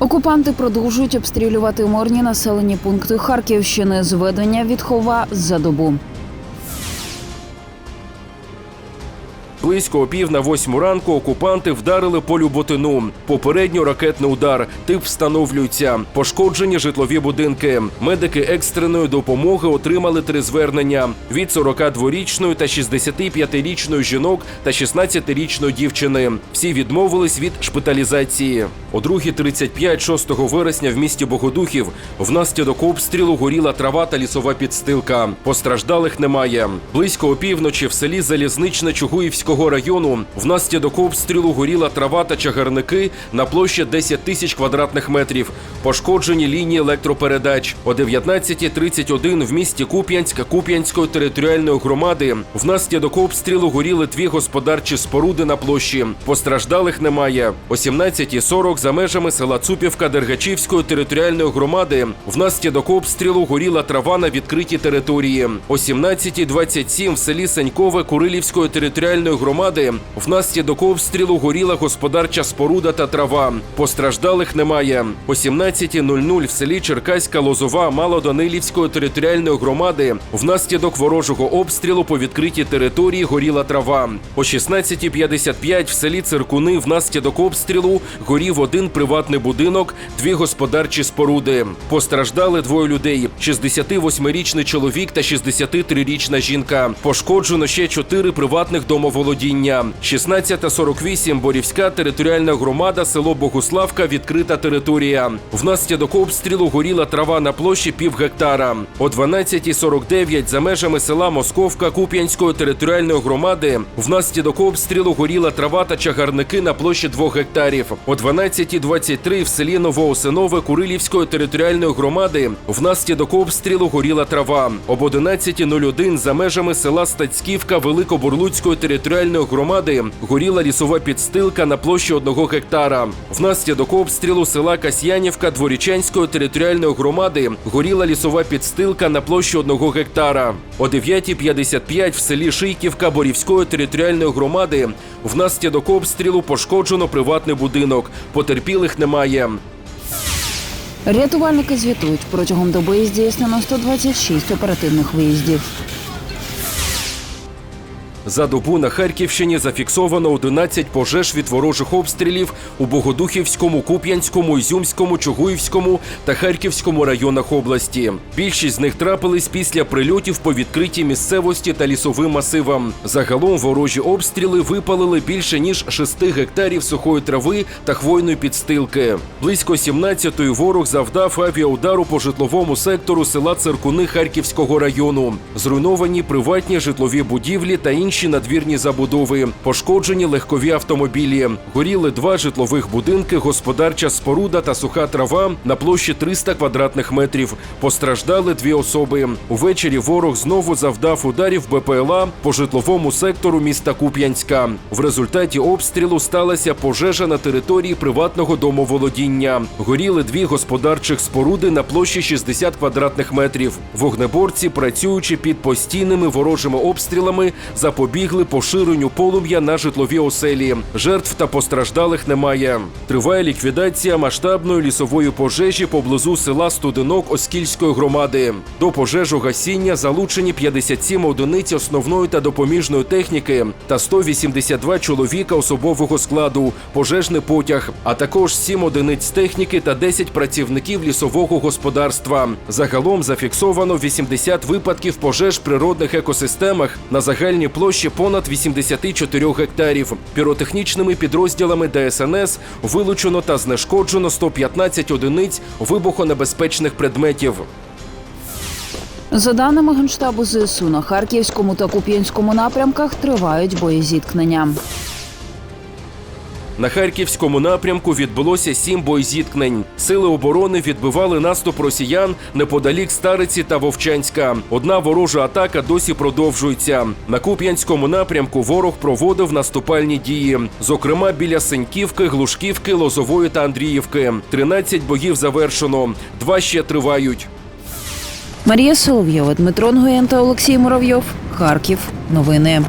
Окупанти продовжують обстрілювати мирні населені пункти Харківщини. Зведення відхова за добу. Близько о пів на восьму ранку окупанти вдарили по Люботину. Попередньо ракетний удар. Тип встановлюється. Пошкоджені житлові будинки. Медики екстреної допомоги отримали три звернення від 42-річної та 65-річної жінок та 16-річної дівчини. Всі відмовились від шпиталізації. О 2.35 6 вересня в місті Богодухів внаслідок обстрілу горіла трава та лісова підстилка. Постраждалих немає. Близько опівночі в селі Залізничне Чугуївського району внаслідок обстрілу горіла трава та чагарники на площі 10 тисяч квадратних метрів. Пошкоджені лінії електропередач. О 19.31 в місті Куп'янськ Куп'янської територіальної громади внаслідок обстрілу горіли дві господарчі споруди на площі. Постраждалих немає. О 17.40 за межами села Цупівка Дергачівської територіальної громади внаслідок обстрілу горіла трава на відкритій території. О 17.27 в селі Санькове Курилівської територіальної громади внаслідок обстрілу горіла господарча споруда та трава. Постраждалих немає. О 17.00 в селі Черкаська Лозова Малоданилівської територіальної громади внаслідок ворожого обстрілу по відкритій території горіла трава. О 16.55 в селі Циркуни внаслідок обстрілу горів один приватний будинок, дві господарчі споруди. Постраждали двоє людей: 68-річний чоловік та 63-річна жінка. Пошкоджено ще чотири приватних домоволодіння. 16.48 Борівська територіальна громада, село Богуславка, відкрита територія. Внаслідок обстрілу горіла трава на площі пів гектара. О 12.49 за межами села Московка Куп'янської територіальної громади внаслідок обстрілу горіла трава та чагарники на площі 2 гектарів. О 12.23 в селі Новоосинове Курилівської територіальної громади внаслідок обстрілу горіла трава. Об 11.01 за межами села Стацьківка Великобурлуцької територіальної громади горіла лісова підстилка на площі 1 гектара. Внаслідок обстрілу села Касьянівка Дворічанської територіальної громади горіла лісова підстилка на площі 1 гектара. О 9.55 в селі Шийківка Борівської територіальної громади внаслідок обстрілу пошкоджено приватний будинок. Потерпілих немає. Рятувальники звітують протягом доби здійснено 126 оперативних виїздів. За добу на Харківщині зафіксовано 11 пожеж від ворожих обстрілів у Богодухівському, Куп'янському, Ізюмському, Чугуївському та Харківському районах області. Більшість з них трапились після прильотів по відкритій місцевості та лісовим масивам. Загалом ворожі обстріли випалили більше ніж 6 гектарів сухої трави та хвойної підстилки. Близько 17-ї ворог завдав авіаудару по житловому сектору села Циркуни Харківського району. Зруйновані приватні житлові будівлі та інші надвірні забудови, пошкоджені легкові автомобілі. Горіли два житлових будинки, господарча споруда та суха трава на площі 300 квадратних метрів. Постраждали дві особи. Увечері ворог знову завдав ударів БПЛА по житловому сектору міста Куп'янська. В результаті обстрілу сталася пожежа на території приватного домоволодіння. Горіли дві господарчих споруди на площі 60 квадратних метрів. Вогнеборці, працюючи під постійними ворожими обстрілами, запобігли поширенню полум'я на житлові оселі. Жертв та постраждалих немає. Триває ліквідація масштабної лісової пожежі поблизу села Студенок Оскільської громади. До пожежогасіння залучені 57 одиниць основної та допоміжної техніки та 182 чоловіка особового складу, пожежний потяг, а також 7 одиниць техніки та 10 працівників лісового господарства. Загалом зафіксовано 80 випадків пожеж в природних екосистемах на загальній площі понад 84 гектарів. Піротехнічними підрозділами ДСНС вилучено та знешкоджено 115 одиниць вибухонебезпечних предметів. За даними Генштабу ЗСУ, на Харківському та Куп'янському напрямках тривають боєзіткнення. На харківському напрямку відбулося сім боєзіткнень. Сили оборони відбивали наступ росіян неподалік Стариці та Вовчанська. Одна ворожа атака досі продовжується. На Куп'янському напрямку ворог проводив наступальні дії, зокрема біля Сеньківки, Глушківки, Лозової та Андріївки. 13 боїв завершено, два ще тривають. Марія Соловйова, Дмитро Нгоєн та Олексій Муравйов. Харків. Новини.